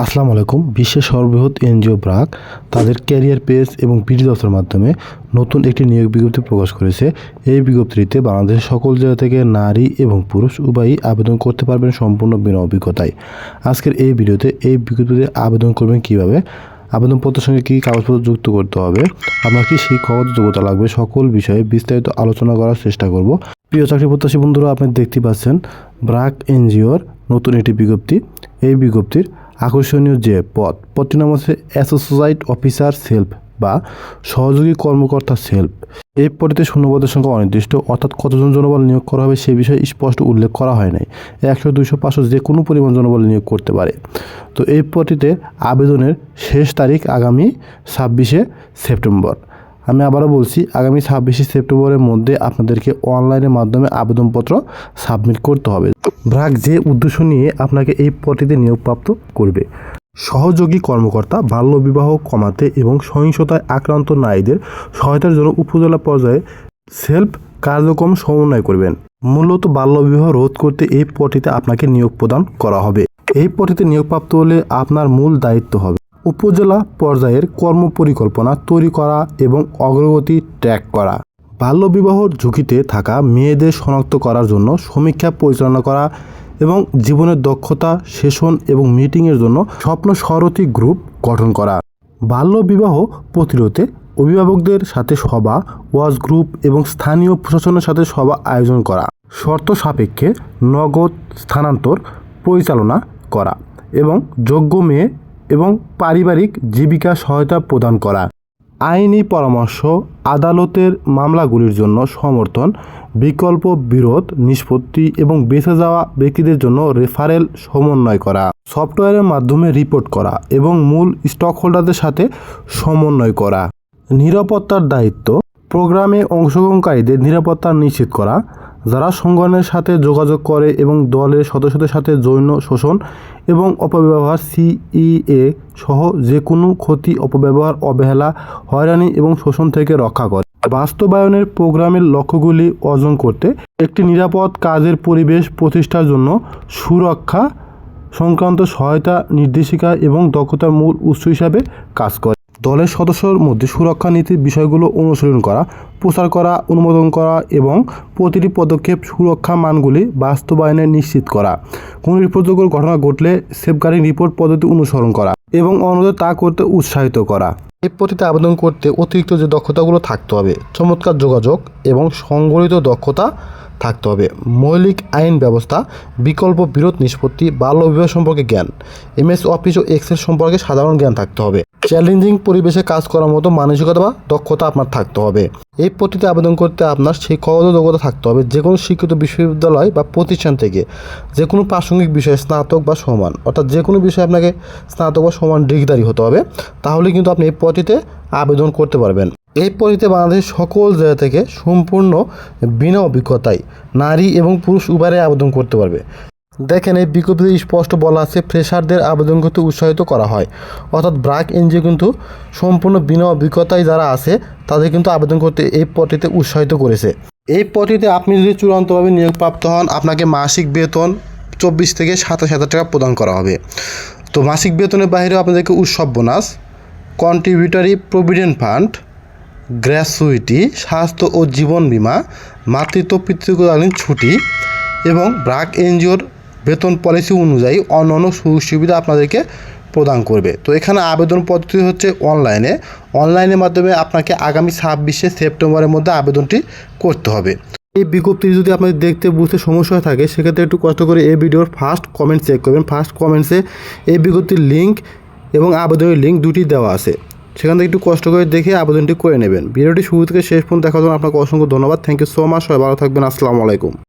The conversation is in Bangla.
আসসালামু আলাইকুম। বিশ্বের সর্ববৃহৎ এনজিও ব্রাক তাদের ক্যারিয়ার পেজ এবং বিডি দফতরের মাধ্যমে নতুন একটি নিয়োগ বিজ্ঞপ্তি প্রকাশ করেছে। এই বিজ্ঞপ্তিতে বাংলাদেশের সকল জেলা থেকে নারী এবং পুরুষ উভয়ই আবেদন করতে পারবেন সম্পূর্ণ বিনা অভিজ্ঞতায়। আজকের এই ভিডিওতে এই বিজ্ঞপ্তিতে আবেদন করবেন কীভাবে? আবেদনপত্রের সঙ্গে কী কাগজপত্র যুক্ত করতে হবে? আপনার কি শিক্ষাগত যোগ্যতা লাগবে? সকল বিষয়ে বিস্তারিত আলোচনা করার চেষ্টা করব। প্রিয় চাকরি প্রত্যাশী বন্ধুরা, আপনি দেখতে পাচ্ছেন ব্রাক এনজিওর নতুন একটি বিজ্ঞপ্তি। এই বিজ্ঞপ্তির আকর্ষণীয় যে পদ, পদটির নাম হচ্ছে অ্যাসোসাইট অফিসার সেলফ বা সহযোগী কর্মকর্তা সেলফ এই পদটিতে শূন্যপদের সংখ্যা অনির্দিষ্ট, অর্থাৎ কতজন জনবল নিয়োগ করা হবে সে বিষয়ে স্পষ্ট উল্লেখ করা হয় নাই। একশো, দুইশো, পাঁচশো যে কোনো পরিমাণ জনবল নিয়োগ করতে পারে। তো এই পদটিতে আবেদনের শেষ তারিখ আগামী ছাব্বিশে সেপ্টেম্বর। আমি আবারও বলছি, আগামী ছাব্বিশে সেপ্টেম্বরের মধ্যে আপনাদেরকে অনলাইনের মাধ্যমে আবেদনপত্র সাবমিট করতে হবে। ব্রাক যে উদ্দেশ্য নিয়ে আপনাকে এই পদটিতে নিয়োগপ্রাপ্ত করবে, সহযোগী কর্মকর্তা বাল্যবিবাহ কমাতে এবং সহিংসতায় আক্রান্ত নারীদের সহায়তার জন্য উপজেলা পর্যায়ে সেলফ কার্যক্রম সমন্বয় করবেন। মূলত বাল্যবিবাহ রোধ করতে এই পদটিতে আপনাকে নিয়োগ প্রদান করা হবে। এই পদটিতে নিয়োগপ্রাপ্ত হলে আপনার মূল দায়িত্ব হবে। উপজেলা পর্যায়ের কর্মপরিকল্পনা তৈরি করা এবং অগ্রগতি ট্র্যাক করা। বাল্যবিবাহর ঝুঁকিতে থাকা মেয়েদের শনাক্ত করার জন্য সমীক্ষা পরিচালনা করা এবং জীবনের দক্ষতা সেশন এবং মিটিংয়ের জন্য স্বপ্ন সারথী গ্রুপ গঠন করা। বাল্যবিবাহ প্রতিরোধে অভিভাবকদের সাথে সভা, ওয়াজ গ্রুপ এবং স্থানীয় প্রশাসনের সাথে সভা আয়োজন করা। শর্ত সাপেক্ষে নগদ স্থানান্তর পরিচালনা করা এবং যোগ্য মেয়ে এবং পারিবারিক জীবিকা সহায়তা প্রদান করা। আইনি পরামর্শ, আদালতের মামলাগুলির জন্য সমর্থন, বিকল্প বিরোধ, নিষ্পত্তি এবং বেঁচে যাওয়া ব্যক্তিদের জন্য রেফারেল সমন্বয় করা, সফটওয়্যারের মাধ্যমে রিপোর্ট করা এবং মূল স্টক হোল্ডারদের সাথে সমন্বয় করা। নিরাপত্তার দায়িত্ব, প্রোগ্রামে অংশগ্রহণকারীদের নিরাপত্তা নিশ্চিত করা যারা সংগঠনের সাথে যোগাযোগ করে এবং দলের সদস্যদের সাথে যৌন শোষণ এবং অপব্যবহার, সিইএ সহ যে কোনো ক্ষতি, অপব্যবহার, অবহেলা, হয়রানি এবং শোষণ থেকে রক্ষা করে। বাস্তবায়নের প্রোগ্রামের লক্ষ্যগুলি অর্জন করতে একটি নিরাপদ কাজের পরিবেশ প্রতিষ্ঠার জন্য সুরক্ষা সংক্রান্ত সহায়তা, নির্দেশিকা এবং দক্ষতার মূল উৎস হিসাবে কাজ করে। দলের সদস্যর মধ্যে সুরক্ষা নীতির বিষয়গুলো অনুসরণ করা, প্রচার করা, অনুমোদন করা এবং প্রতিটি পদক্ষেপ সুরক্ষা মানগুলি বাস্তবায়নে নিশ্চিত করা। কোনো রিপোর্টযোগ্য ঘটনা ঘটলে সেফগার্ডিং রিপোর্ট পদ্ধতি অনুসরণ করা এবং অন্যদের তা করতে উৎসাহিত করা। এই পদ্ধতিতে আবেদন করতে অতিরিক্ত যে দক্ষতাগুলো থাকতে হবে, চমৎকার যোগাযোগ এবং সংগঠিত দক্ষতা থাকতে হবে। মৌলিক আইন ব্যবস্থা, বিকল্প বিরোধ নিষ্পত্তি বাল্য বিবাহ সম্পর্কে জ্ঞান। এমএস অফিস ও এক্সেল সম্পর্কে সাধারণ জ্ঞান থাকতে হবে। চ্যালেঞ্জিং পরিবেশে কাজ করার মতো মানসিকতা বা দক্ষতা আপনার থাকতে হবে। এই পদ্ধতিতে আবেদন করতে আপনার শিক্ষাগত যোগ্যতা থাকতে হবে যে কোনো শিক্ষিত বিশ্ববিদ্যালয় বা প্রতিষ্ঠান থেকে। যে কোনো প্রাসঙ্গিক বিষয়ে স্নাতক বা সমান, অর্থাৎ যে কোনো বিষয়ে আপনাকে স্নাতক বা সমান ডিগ্রিধারী হতে হবে, তাহলে কিন্তু আপনি এই পদ্ধতিতে আবেদন করতে পারবেন। এই পদ্ধতিতে বাংলাদেশের সকল জায়গা থেকে সম্পূর্ণ বিনা অভিজ্ঞতায় নারী এবং পুরুষ উভয়ে আবেদন করতে পারবে। দেখেন, এই বিজ্ঞপ্তিতে স্পষ্ট বলা আছে, ফ্রেশারদের আবেদন করতে উৎসাহিত করা হয়। অর্থাৎ ব্রাক এনজিও কিন্তু সম্পূর্ণ বিনা অভিজ্ঞতায় যারা আছে, তাদের কিন্তু আবেদন করতে এই পদটিতে উৎসাহিত করেছে। এই পদটিতে আপনি যদি চূড়ান্তভাবে নিয়োগপ্রাপ্ত হন, আপনাকে মাসিক বেতন চব্বিশ থেকে সাতাশ হাজার টাকা প্রদান করা হবে। তো মাসিক বেতনের বাইরেও আপনাদেরকে উৎসব bonus contributory provident fund gratuity, স্বাস্থ্য ও জীবন বীমা, মাতৃত্ব পিতৃকালীন ছুটি এবং ব্রাক এনজিওর বেতন পলিসি অনুযায়ী অন্যান্য সুযোগ সুবিধা আপনাদেরকে প্রদান করবে। তো এখানে আবেদন পদ্ধতি হচ্ছে অনলাইনে। অনলাইনের মাধ্যমে আপনাকে আগামী ছাব্বিশে সেপ্টেম্বরের মধ্যে আবেদনটি করতে হবে। এই বিজ্ঞপ্তি যদি আপনাদের দেখতে বুঝতে সমস্যা হয়ে থাকে, সেক্ষেত্রে একটু কষ্ট করে এই ভিডিওর ফার্স্ট কমেন্ট চেক করবেন। ফার্স্ট কমেন্টসে এই বিজ্ঞপ্তির লিঙ্ক এবং আবেদনের লিঙ্ক দুটি দেওয়া আছে। সেখান থেকে একটু কষ্ট করে দেখে আবেদনটি করে নেবেন। ভিডিওটি শুরু থেকে শেষ পর্যন্ত দেখার জন্য আপনাকে অসংখ্য ধন্যবাদ। থ্যাংক ইউ সো মাচ সবাই ভালো থাকবেন। আসসালামু আলাইকুম।